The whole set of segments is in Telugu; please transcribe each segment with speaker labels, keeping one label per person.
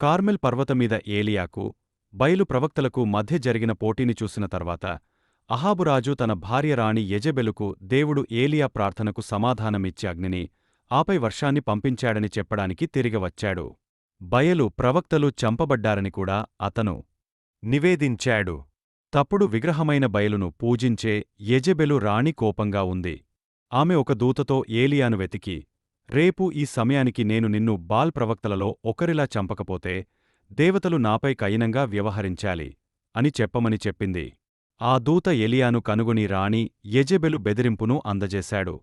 Speaker 1: కార్మెల్ పర్వతమీద ఏలియాకు బయలు ప్రవక్తలకు మధ్య జరిగిన పోటీని చూసిన తర్వాత అహాబురాజు తన భార్య రాణి యజబెలుకు దేవుడు ఏలియా ప్రార్థనకు సమాధానమిచ్చి అగ్నిని ఆపై వర్షాన్ని పంపించాడని చెప్పడానికి తిరిగి వచ్చాడు బయలు ప్రవక్తలు చంపబడ్డారని కూడా అతను నివేదించాడు. తప్పుడు విగ్రహమైన బయలును పూజించే యజబెలు రాణి కోపంగా ఉంది. ఆమె ఒక దూతతో ఏలియాను వెతికి రేపు ఈ సమయానికి నేను నిన్ను బాల్ ప్రవక్తలలో ఒకరిలా చంపకపోతే దేవతలు నాపై కయినంగా వ్యవహరించాలి అని చెప్పమని చెప్పింది. ఆ దూత ఎలియాను కనుగొని రాణి ఎజెబెలు బెదిరింపును అందజేశాడు.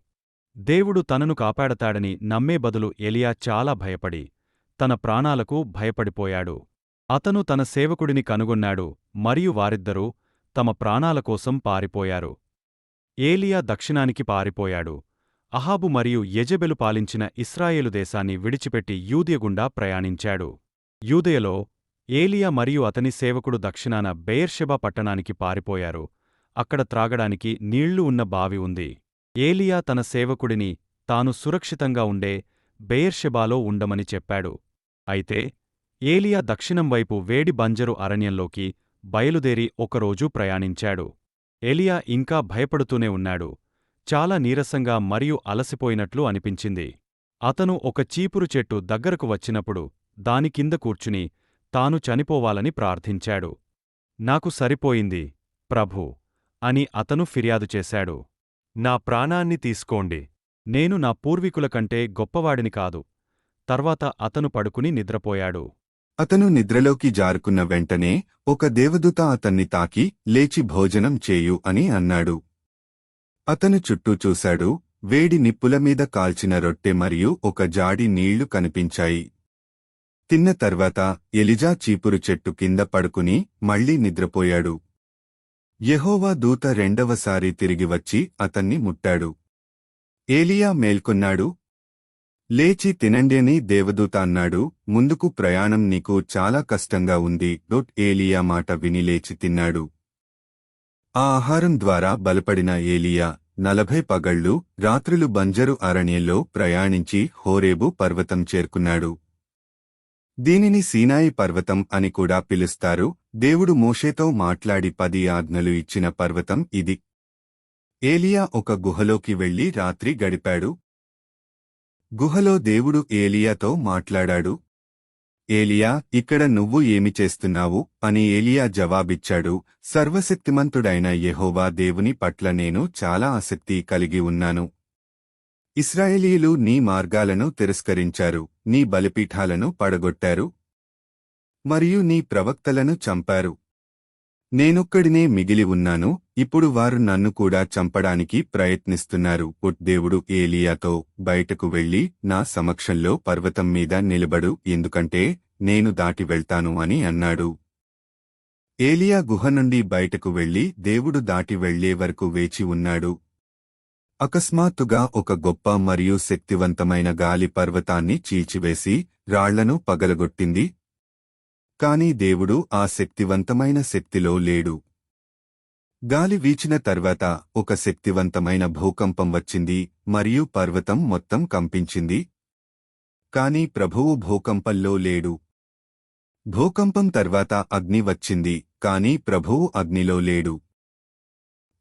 Speaker 1: దేవుడు తనను కాపాడతాడని నమ్మే బదులు ఎలియా చాలా భయపడి తన ప్రాణాలకు భయపడిపోయాడు. అతను తన సేవకుడిని కనుగొన్నాడు మరియు వారిద్దరూ తమ ప్రాణాలకోసం పారిపోయారు. ఏలియా దక్షిణానికి పారిపోయాడు. అహాబు మరియు యెజెబెలు పాలించిన ఇస్రాయేలు దేశాన్ని విడిచిపెట్టి యూదయగుండా ప్రయాణించాడు. యూదయలో ఏలియా మరియు అతని సేవకుడు దక్షిణాన బెయర్షెబా పట్టణానికి పారిపోయారు. అక్కడ త్రాగడానికి నీళ్ళు ఉన్న బావి ఉంది. ఏలియా తన సేవకుడిని తాను సురక్షితంగా ఉండే బెయర్షెబాలో ఉండమని చెప్పాడు. అయితే ఏలియా దక్షిణం వైపు వేడి బంజరు అరణ్యంలోకి బయలుదేరి ఒకరోజు ప్రయాణించాడు. ఏలియా ఇంకా భయపడుతూనే ఉన్నాడు. చాలా నీరసంగా మరియు అలసిపోయినట్లు అనిపించింది. అతను ఒక చీపురు చెట్టు దగ్గరకు వచ్చినప్పుడు దాని కింద కూర్చుని తాను చనిపోవాలని ప్రార్థించాడు. నాకు సరిపోయింది ప్రభూ అని అతను ఫిర్యాదు చేశాడు. నా ప్రాణాన్ని తీసుకోండి. నేను నా పూర్వీకుల కంటే గొప్పవాడిని కాదు. తర్వాత అతను పడుకుని నిద్రపోయాడు.
Speaker 2: అతను నిద్రలోకి జారుకున్న వెంటనే ఒక దేవదూత అతన్ని తాకి లేచి భోజనం చేయు అని అన్నాడు. అతను చుట్టూ చూశాడు వేడి నిప్పుల మీద కాల్చిన రొట్టె మరియు ఒక జాడి నీళ్ళు కనిపించాయి. తిన్న తర్వాత ఎలిజా చీపురు చెట్టు కింద పడుకుని మళ్ళీ నిద్రపోయాడు. యహోవా దూత రెండవసారి తిరిగి వచ్చి అతన్ని ముట్టాడు. ఏలియా మేల్కొన్నాడు లేచి తినండి దేవదూత అన్నాడు. ముందుకు ప్రయాణం నీకు చాలా కష్టంగా ఉంది డొట్ ఏలియా మాట విని లేచి తిన్నాడు. ఆ ఆహారం ద్వారా బలపడిన ఏలియా నలభై పగళ్ళు రాత్రులు బంజరు అరణ్యంలో ప్రయాణించి హోరేబు పర్వతం చేరుకున్నాడు. దీనిని సీనాయి పర్వతం అని కూడా పిలుస్తారు. దేవుడు మోషేతో మాట్లాడి పది ఆజ్ఞలు ఇచ్చిన పర్వతం ఇది. ఏలియా ఒక గుహలోకి వెళ్ళి రాత్రి గడిపాడు. గుహలో దేవుడు ఏలియాతో మాట్లాడాడు. ఏలియా ఇక్కడ నువ్వు ఏమి చేస్తున్నావు? అని ఏలియా జవాబిచ్చాడు. సర్వశక్తిమంతుడైన యెహోవా దేవుని పట్ల నేను చాలా ఆసక్తి కలిగి ఉన్నాను. ఇస్రాయేలీలు నీ మార్గాలను తిరస్కరించారు నీ బలిపీఠాలను పడగొట్టారు మరియు నీ ప్రవక్తలను చంపారు. నేనొక్కడినే మిగిలి ఉన్నాను ఇప్పుడు వారు నన్ను కూడా చంపడానికి ప్రయత్నిస్తున్నారు. దేవుడు ఏలియాతో బయటకు వెళ్ళి నా సమక్షంలో పర్వతం మీద నిలబడు ఎందుకంటే నేను దాటి వెళ్తాను అని అన్నాడు. ఏలియా గుహ నుండి బయటకు వెళ్ళి దేవుడు దాటి వెళ్ళే వరకు వేచి ఉన్నాడు. అకస్మాత్తుగా ఒక గొప్ప మరియు శక్తివంతమైన గాలి పర్వతాన్ని చీల్చివేసి రాళ్ళను పగలగొట్టింది కాని దేవుడు ఆ శక్తివంతమైన శక్తిలో లేడు. గాలి వీచిన తర్వాత ఒక శక్తివంతమైన భూకంపం వచ్చింది మరియు పర్వతం మొత్తం కంపించింది. కాని ప్రభువు భూకంపంలో లేడు. భూకంపం తర్వాత అగ్ని వచ్చింది కాని ప్రభువు అగ్నిలో లేడు.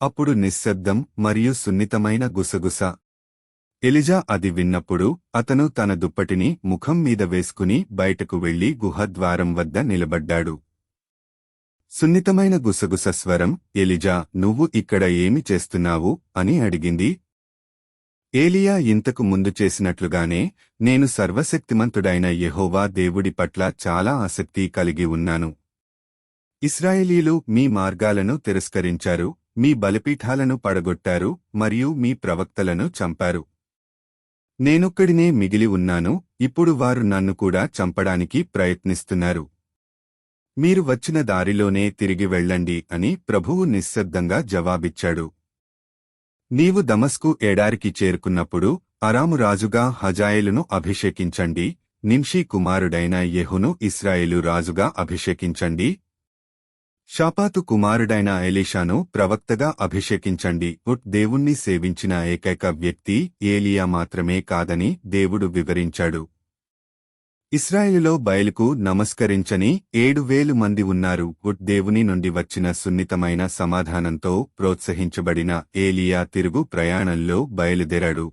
Speaker 2: అప్పుడు నిశ్శబ్దం మరియు సున్నితమైన గుసగుస ఎలిజా అది విన్నప్పుడు అతను తన దుప్పటిని ముఖం మీద వేసుకుని బయటకు వెళ్ళి గుహద్వారం వద్ద నిలబడ్డాడు. సున్నితమైన గుసగుస స్వరం ఎలిజా నువ్వు ఇక్కడ ఏమి చేస్తున్నావు? అని అడిగింది. ఏలియా ఇంతకు ముందు చేసినట్లుగానే నేను సర్వశక్తిమంతుడైన యెహోవా దేవుడి పట్ల చాలా ఆసక్తి కలిగి ఉన్నాను. ఇస్రాయేలీలు మీ మార్గాలను తిరస్కరించారు మీ బలిపీఠాలను పడగొట్టారు మరియు మీ ప్రవక్తలను చంపారు. నేనొక్కడినే మిగిలి ఉన్నాను ఇప్పుడు వారు నన్ను కూడా చంపడానికి ప్రయత్నిస్తున్నారు. మీరు వచ్చిన దారిలోనే తిరిగి వెళ్ళండి అని ప్రభువు నిశ్శబ్దంగా జవాబిచ్చాడు. నీవు దమస్కు ఎడారికి చేరుకున్నప్పుడు అరామురాజుగా రాజుగా అభిషేకించండి నింషీ కుమారుడైన యెహును ఇస్రాయేలు రాజుగా అభిషేకించండి షాపాతు కుమారుడైన ఎలీషాను ప్రవక్తగా అభిషేకించండి. ఉట్ దేవుణ్ణి సేవించిన ఏకైక వ్యక్తి ఏలియా మాత్రమే కాదని దేవుడు వివరించాడు. ఇస్రాయేలులో బయలుకు నమస్కరించని ఏడు వేలు మంది ఉన్నారు. ఉట్ దేవుని నుండి వచ్చిన సున్నితమైన సమాధానంతో ప్రోత్సహించబడిన ఏలియా తిరుగు ప్రయాణంలో బయలుదేరాడు.